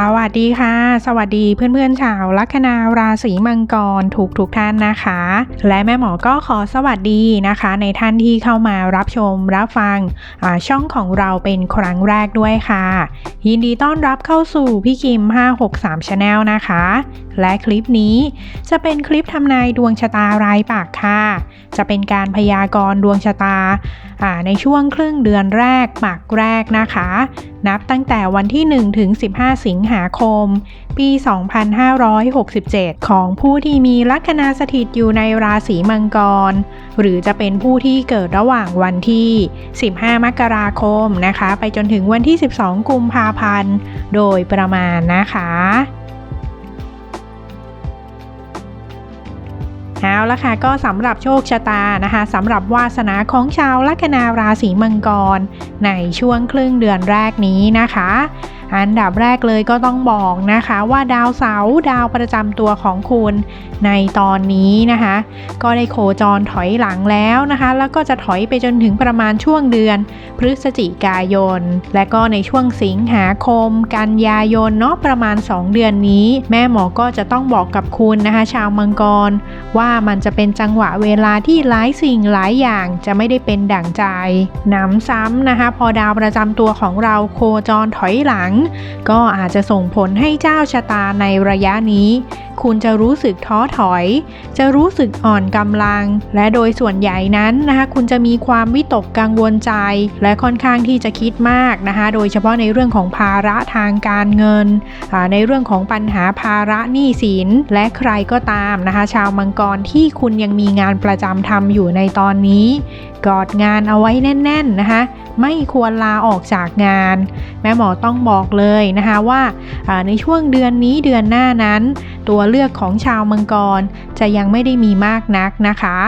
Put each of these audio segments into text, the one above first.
สวัสดีค่ะ สวัสดีเพื่อนๆชาวลัคนาราศีมังกรทุกทุกๆท่านนะคะ และแม่หมอก็ขอสวัสดีนะคะ ในท่านที่เข้ามารับชมรับฟังช่องของเราเป็นครั้งแรกด้วยค่ะ ยินดีต้อนรับเข้าสู่พี่คิม 563 Channel นะคะ และคลิปนี้จะเป็นคลิปทำนายดวงชะตารายปากค่ะ จะเป็นการพยากรณ์ดวงชะตาในช่วงครึ่งเดือนแรกปากแรกนะคะ นับตั้งแต่วันที่ 1 ถึง 15 สิงหาคม ปี 2567 ของผู้ที่มีลัคนาสถิตอยู่ในราศีมังกร หรือจะเป็นผู้ที่เกิดระหว่างวันที่ 15 มกราคมนะคะ ไปจนถึงวันที่ 12 กุมภาพันธ์ โดยประมาณนะคะ เอาละค่ะก็สำหรับโชคชะตานะคะสำหรับวาสนาของชาวลัคนาราศีมังกร ในช่วงครึ่งเดือนแรกนี้นะคะ อันดับแรกเลยก็ต้องบอกนะคะว่าดาวเสาร์ดาวประจำตัวของคุณในตอนนี้นะคะ ก็ได้โคจรถอยหลังแล้วนะคะ แล้วก็จะถอยไปจนถึงประมาณช่วงเดือน พฤศจิกายน และก็ในช่วงสิงหาคม กันยายนเนาะประมาณ 2 เดือนนี้ แม่หมอก็จะต้องบอกกับคุณนะคะ ชาวมังกร ว่ามันจะเป็นจังหวะเวลาที่หลายสิ่งหลายอย่างจะไม่ได้เป็นดั่งใจหนำซ้ำนะคะ พอดาวประจำตัวของเราโคจรถอยหลังก็อาจจะส่งผลให้เจ้าชะตาในระยะนี้ คุณจะรู้สึกท้อถอย จะรู้สึกอ่อนกำลัง และโดยส่วนใหญ่นั้นนะคะคุณจะมีความวิตกกังวลใจ และค่อนข้างที่จะคิดมากนะคะโดยเฉพาะในเรื่องของภาระทางการเงิน ในเรื่องของปัญหาภาระหนี้สิน และใครก็ตามนะคะชาวมังกรที่คุณยังมีงานประจำทำอยู่ในตอนนี้ กอดงานเอาไว้แน่น ๆนะคะไม่ควรลาออกจากงาน แม่หมอต้องบอกเลยนะคะว่าอ่าในช่วงเดือนนี้เดือนหน้านั้น ตัวเลือกของชาวมังกรจะยังไม่ได้มีมากนักนะคะ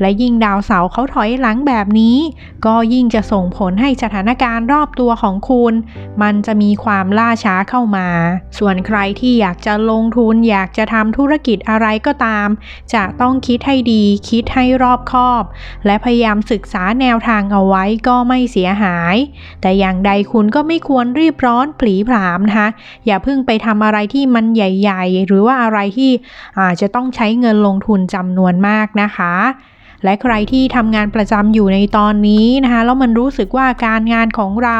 และยิ่งดาวเสาร์เขาถอยหลังแบบนี้ ก็ยิ่งจะส่งผลให้สถานการณ์รอบตัวของคุณ มันจะมีความล่าช้าเข้ามา ส่วนใครที่อยากจะลงทุนอยากจะทำธุรกิจอะไรก็ตาม จะต้องคิดให้ดีคิดให้รอบคอบ และพยายามศึกษาแนวทางเอาไว้ก็ไม่เสียหาย แต่อย่างใดคุณก็ไม่ควรรีบร้อนผลีผลามนะคะ อย่าเพิ่งไปทำอะไรที่มันใหญ่ ๆ หรือว่าอะไรที่อาจจะต้องใช้เงินลงทุนจำนวนมากนะคะ และใครที่ทำงานประจำอยู่ในตอนนี้นะคะแล้วมันรู้สึกว่าการงานของเรา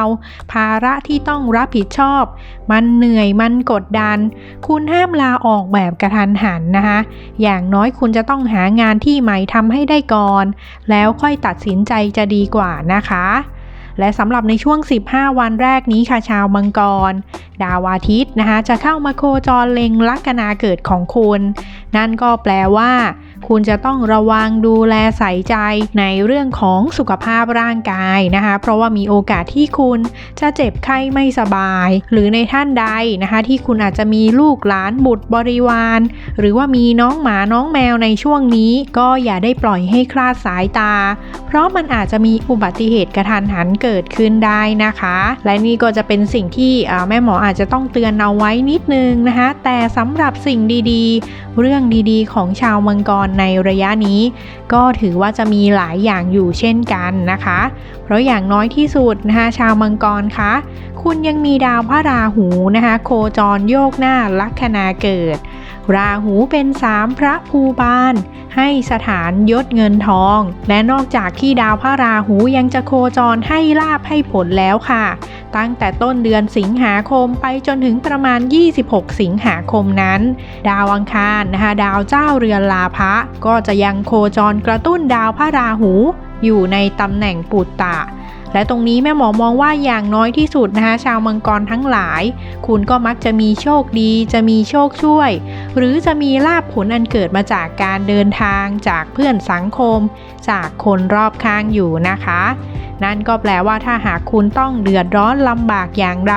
ภาระที่ต้องรับผิดชอบ มันเหนื่อยมันกดดัน คุณห้ามลาออกแบบกระทันหันนะคะอย่างน้อยคุณจะต้องหางานที่ใหม่ทำให้ได้ก่อน แล้วค่อยตัดสินใจจะดีกว่านะคะและสำหรับในช่วง 15 วันแรกนี้ค่ะชาวมังกร ดาวอาทิตย์นะคะจะเข้ามาโคจรเล็งลัคนาเกิดของคุณ นั่นก็แปลว่า คุณจะต้องระวังดูแลใส่ใจในเรื่องของสุขภาพร่างกายนะคะ เพราะว่ามีโอกาสที่คุณจะเจ็บไข้ไม่สบาย หรือในท่านใดนะคะ ที่คุณอาจจะมีลูกหลานบุตรบริวาร หรือว่ามีน้องหมาน้องแมวในช่วงนี้ ก็อย่าได้ปล่อยให้คลาดสายตา เพราะมันอาจจะมีอุบัติเหตุกระทันหันเกิดขึ้นได้นะคะ และนี่ก็จะเป็นสิ่งที่อ่าแม่หมออาจจะต้องเตือนเอาไว้นิดนึงนะคะ แต่สำหรับสิ่งดีๆ เรื่องดีๆ ของชาวมังกรในระยะนี้ ก็ถือว่าจะมีหลายอย่างอยู่เช่นกันนะคะ เพราะอย่างน้อยที่สุดนะคะชาวมังกรคะคุณยังมีดาวพระราหูนะคะโคจรโยกหน้าลัคนาเกิด ราหูเป็นสามพระภูบาล ให้สถานยศเงินทอง และนอกจากที่ดาวพระราหูยังจะโคจรให้ลาบให้ผลแล้วค่ะ ตั้งแต่ต้นเดือนสิงหาคมไปจนถึงประมาณ 26 สิงหาคมนั้น ดาวอังคารนะคะดาวเจ้าเรือนลาภะก็จะยังโคจรกระตุ้นดาวพระราหู อยู่ในตำแหน่งปุตตะและตรงนี้แม่หมอมองว่าอย่างน้อยที่สุดนะคะชาวมังกรทั้งหลาย คุณก็มักจะมีโชคดี จะมีโชคช่วย หรือจะมีลาภผลอันเกิดมาจากการเดินทางจากเพื่อนสังคม จากคนรอบข้างอยู่นะคะ นั่นก็แปลว่าถ้าหากคุณต้องเดือดร้อนลำบากอย่างไร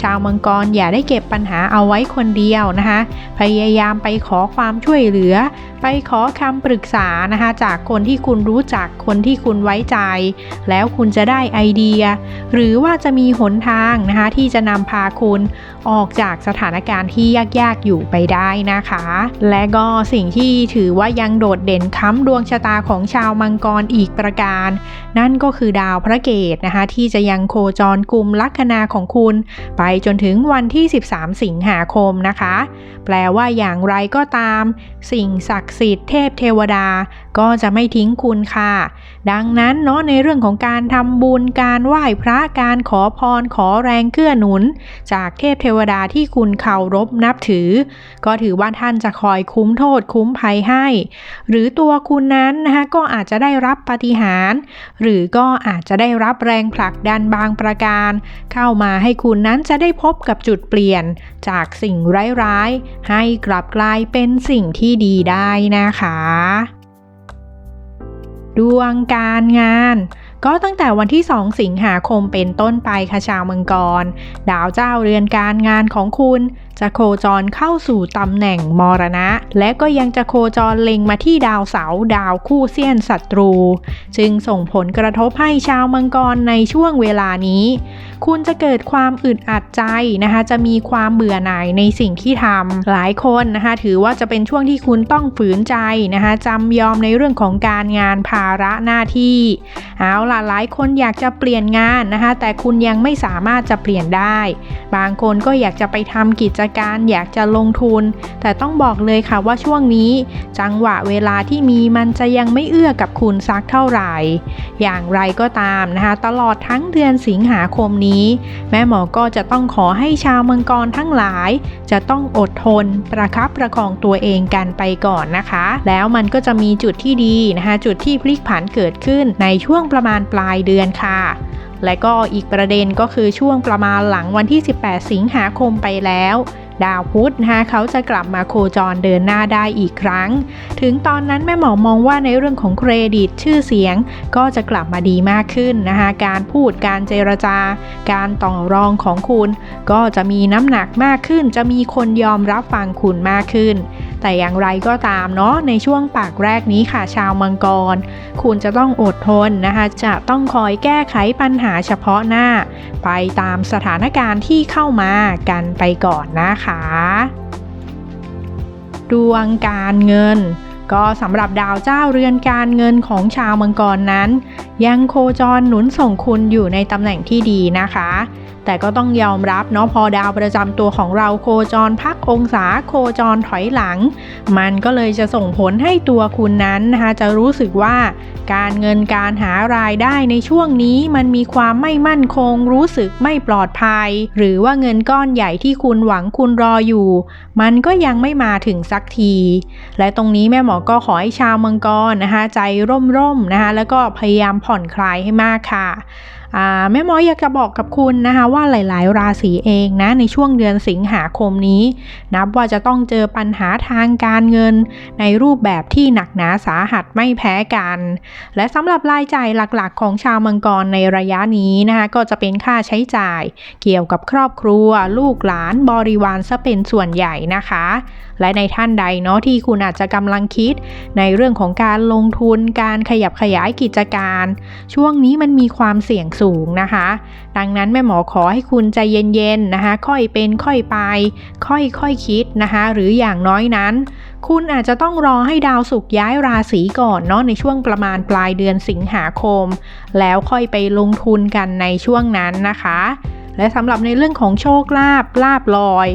ชาวมังกรอย่าได้เก็บปัญหาเอาไว้คนเดียวนะคะ พยายามไปขอความช่วยเหลือ ไปขอคำปรึกษานะคะจากคนที่คุณรู้จักคนที่คุณไว้ใจ แล้วคุณจะได้ไอเดีย หรือว่าจะมีหนทางนะคะที่จะนำพาคุณออกจากสถานการณ์ที่ยากๆอยู่ไปได้นะคะ และก็สิ่งที่ถือว่ายังโดดเด่นค้ำดวงชะตาของชาวมังกรอีกประการ นั่นก็คือดาวพระเกตนะคะที่จะยังโคจรกลุ่มลัคนาของคุณ ไปจนถึงวันที่ 13 สิงหาคมนะคะ แปลว่าอย่างไรก็ตาม สิ่งศักดิ์สิทธิ์เทพเทวดา ก็จะไม่ทิ้งคุณค่ะ ดังนั้นเนาะในเรื่องของการทำบุญการไหว้พระการขอพรขอแรงเกื้อหนุน จากเทพเทวดาที่คุณเคารพนับถือ ก็ถือว่าท่านจะคอยคุ้มโทษคุ้มภัยให้ หรือตัวคุณนั้นนะคะก็อาจจะได้รับปฏิหารหรือก็อาจจะได้รับแรงผลักดันบางประการ เข้ามาให้คุณนั้นจะได้พบกับจุดเปลี่ยนจากสิ่งร้ายๆให้กลับกลายเป็นสิ่งที่ดีได้นะคะ ดวงการงาน ก็ตั้งแต่วันที่ 2 สิงหาคมเป็นต้นไปค่ะชาวมังกร ดาวเจ้าเรือนการงานของคุณ จะโคจรเข้าสู่ตำแหน่งมรณะ และก็ยังจะโคจรเล็งมาที่ดาวเสาดาวคู่เซียนศัตรู จึงส่งผลกระทบให้ชาวมังกรในช่วงเวลานี้ คุณจะเกิดความอึดอัดใจนะคะ จะมีความเบื่อหน่ายในสิ่งที่ทำหลายคนนะคะ ถือว่าจะเป็นช่วงที่คุณต้องฝืนใจนะคะจำยอมในเรื่องของการงานภาระหน้าที่เอาล่ะหลายคนอยากจะเปลี่ยนงานนะคะ แต่คุณยังไม่สามารถจะเปลี่ยนได้ บางคนก็อยากจะไปทำกิจการอยากจะลงทุน แต่ต้องบอกเลยค่ะว่าช่วงนี้ จังหวะเวลาที่มีมันจะยังไม่เอื้อกับคุณสักเท่าไหร่ อย่างไรก็ตามนะคะ ตลอดทั้งเดือนสิงหาคมนี้ แม่หมอก็จะต้องขอให้ชาวมังกรทั้งหลาย จะต้องอดทน ประคับประคองตัวเองกันไปก่อนนะคะ แล้วมันก็จะมีจุดที่ดีนะคะจุดที่พลิกผันเกิดขึ้นในช่วงประมาณปลายเดือนค่ะและก็อีกประเด็นก็คือช่วงประมาณหลังวันที่ 18 สิงหาคมไปแล้ว ดาวพุธนะคะเขาจะกลับมาโคจรเดินหน้าได้อีกครั้ง ถึงตอนนั้นแม่หมอมองว่าในเรื่องของเครดิตชื่อเสียง ก็จะกลับมาดีมากขึ้นนะคะการพูดการเจรจา การต่อรองของคุณ ก็จะมีน้ำหนักมากขึ้น จะมีคนยอมรับฟังคุณมากขึ้น แต่อย่างไรก็ตามเนาะในช่วงปากแรกนี้ค่ะชาวมังกร คุณจะต้องอดทนนะคะ จะต้องคอยแก้ไขปัญหาเฉพาะหน้า ไปตามสถานการณ์ที่เข้ามากันไปก่อนนะคะ ดวงการเงินก็สำหรับดาวเจ้าเรือนการเงินของชาวมังกรนั้น ยังโคจรหนุนส่งคุณอยู่ในตำแหน่งที่ดีนะคะ แต่ก็ต้องยอมรับเนาะพอดาวประจำตัวของเราโคจรพักองศาโคจรถอยหลัง มันก็เลยจะส่งผลให้ตัวคุณนั้นนะคะจะรู้สึกว่าการเงินการหารายได้ในช่วงนี้มันมีความไม่มั่นคง รู้สึกไม่ปลอดภัย หรือว่าเงินก้อนใหญ่ที่คุณหวังคุณรออยู่ มันก็ยังไม่มาถึงสักที และตรงนี้แม่หมอก็ขอให้ชาวมังกรนะคะใจร่มๆนะคะแล้วก็พยายามผ่อนคลายให้มากค่ะ แม่หมออยากจะบอกกับคุณนะคะว่าหลาย ๆ ราศีเองนะในช่วงเดือนสิงหาคมนี้ นับว่าจะต้องเจอปัญหาทางการเงิน ในรูปแบบที่หนักหนาสาหัสไม่แพ้กัน และสำหรับรายจ่ายหลัก ๆ ของชาวมังกรในระยะนี้นะคะก็จะเป็นค่าใช้จ่าย เกี่ยวกับครอบครัว ลูกหลานบริวารซะเป็นส่วนใหญ่นะคะ และในท่านใดเนาะที่คุณอาจจะกำลังคิด ในเรื่องของการลงทุนการขยับขยายกิจการ ช่วงนี้มันมีความเสี่ยงสูงนะคะ ดังนั้นแม่หมอขอให้คุณใจเย็นๆนะคะ ค่อยเป็นค่อยไป ค่อยๆคคิดนะคะ หรืออย่างน้อยนั้น คุณอาจจะต้องรอให้ดาวสุกย้ายราศีก่อนเนาะในช่วงประมาณปลายเดือนสิงหาคม แล้วค่อยไปลงทุนกันในช่วงนั้นนะคะ และสำหรับในเรื่องของโชคลาภลาบลอย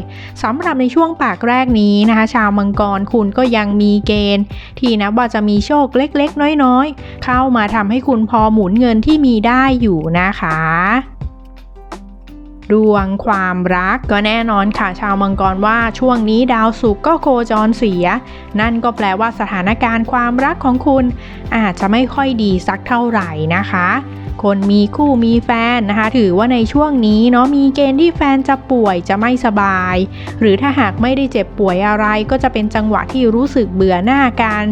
สำหรับในช่วงปากแรกนี้นะคะ ชาวมังกรคุณก็ยังมีเกณฑ์ ที่นะว่าจะมีโชคเล็กๆ น้อยๆ เข้ามาทำให้คุณพอหมุนเงินที่มีได้อยู่นะคะดวงความรักก็แน่นอนค่ะ ชาวมังกรว่าช่วงนี้ดาวศุกร์ก็โคจรเสีย นั่นก็แปลว่าสถานการณ์ความรักของคุณ อาจจะไม่ค่อยดีสักเท่าไหร่นะคะ คนมีคู่มีแฟนนะคะ ถือว่าในช่วงนี้เนาะมีเกณฑ์ที่แฟนจะป่วยจะไม่สบาย หรือถ้าหากไม่ได้เจ็บป่วยอะไรก็จะเป็นจังหวะที่รู้สึกเบื่อหน้ากัน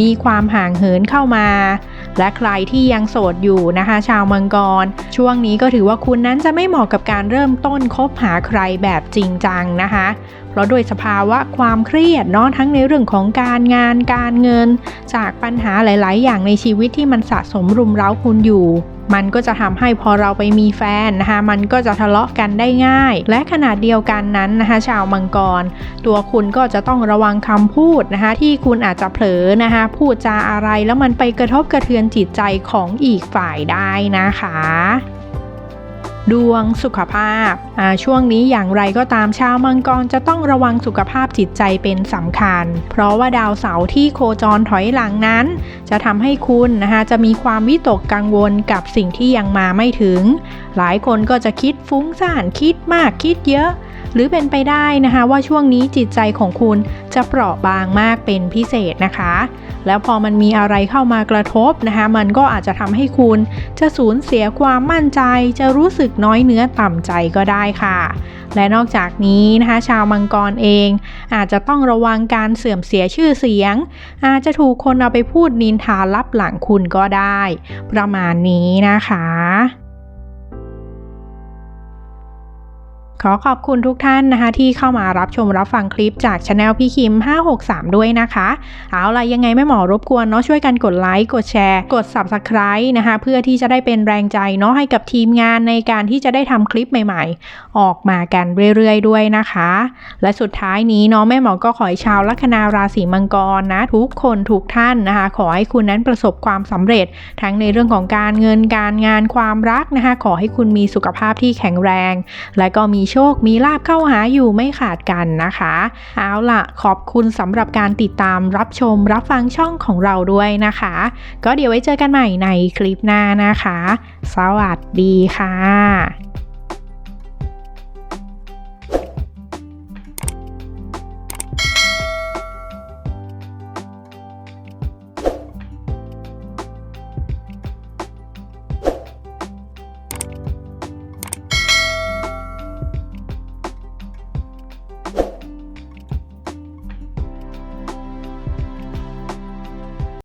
มีความห่างเหินเข้ามา และใครที่ยังโสดอยู่นะคะ ชาวมังกร ช่วงนี้ก็ถือว่าคุณนั้นจะไม่เหมาะกับการเริ่มต้นคบหาใครแบบจริงจังนะคะ เพแล้วด้วยสภาวะความเครียดเนาะทั้งในเรื่องของการงานการเงิน จากปัญหาหลาย ๆ อย่างในชีวิตที่มันสะสมรุมเร้าคุณอยู่มันก็จะทำให้พอเราไปมีแฟนนะคะมันก็จะทะเลาะกันได้ง่าย และขนาดเดียวกันนั้นนะคะชาวมังกร ตัวคุณก็จะต้องระวังคำพูดนะคะที่คุณอาจจะเผลอนะคะพูดจาอะไรแล้วมันไปกระทบกระเทือนจิตใจของอีกฝ่ายได้นะคะ ดวงสุขภาพ ช่วงนี้อย่างไรก็ตามชาวมังกรจะต้องระวังสุขภาพจิตใจเป็นสำคัญ เพราะว่าดาวเสาร์ที่โคจรถอยหลังนั้น จะทำให้คุณนะคะจะมีความวิตกกังวลกับสิ่งที่ยังมาไม่ถึง หลายคนก็จะคิดฟุ้งซ่านคิดมากคิดเยอะ หรือเป็นไปได้นะคะว่าช่วงนี้จิตใจของคุณจะเปราะบางมากเป็นพิเศษนะคะ แล้วพอมันมีอะไรเข้ามากระทบนะคะมันก็อาจจะทำให้คุณจะสูญเสียความมั่นใจจะรู้สึกน้อยเนื้อต่ำใจก็ได้ค่ะ และนอกจากนี้นะคะ ชาวมังกรเอง อาจจะต้องระวังการเสื่อมเสียชื่อเสียง อาจจะถูกคนเอาไปพูดนินทาลับหลังคุณก็ได้ ประมาณนี้นะคะ ขอขอบคุณทุกท่านนะคะที่เข้ามารับชมรับฟังคลิปจากช anel พี่คิม 563 ด้วยนะคะ เอาล่ะยังไงแม่หมอรบกวนเนาะช่วยกันกดไลค์กดแชร์ กด subscribe นะคะเพื่อที่จะได้เป็นแรงใจเนาะให้กับทีมงานในการที่จะได้ทำคลิปใหม่ๆ ออกมากันเรื่อยๆด้วยนะคะ และสุดท้ายนี้เนาะแม่หมอก็ขอให้ชาวลัคนาราศีมังกรนะทุกคนทุกท่านนะคะ ขอให้คุณนั้นประสบความสำเร็จ ทั้งในเรื่องของการเงินการงานความรักนะคะ ขอให้คุณมีสุขภาพที่แข็งแรง และก็มีโชคมีลาบเข้าหาอยู่ไม่ขาดกันนะคะ เอาล่ะ ขอบคุณสำหรับการติดตามรับชมรับฟังช่องของเราด้วยนะคะ ก็เดี๋ยวไว้เจอกันใหม่ในคลิปหน้านะคะ สวัสดีค่ะ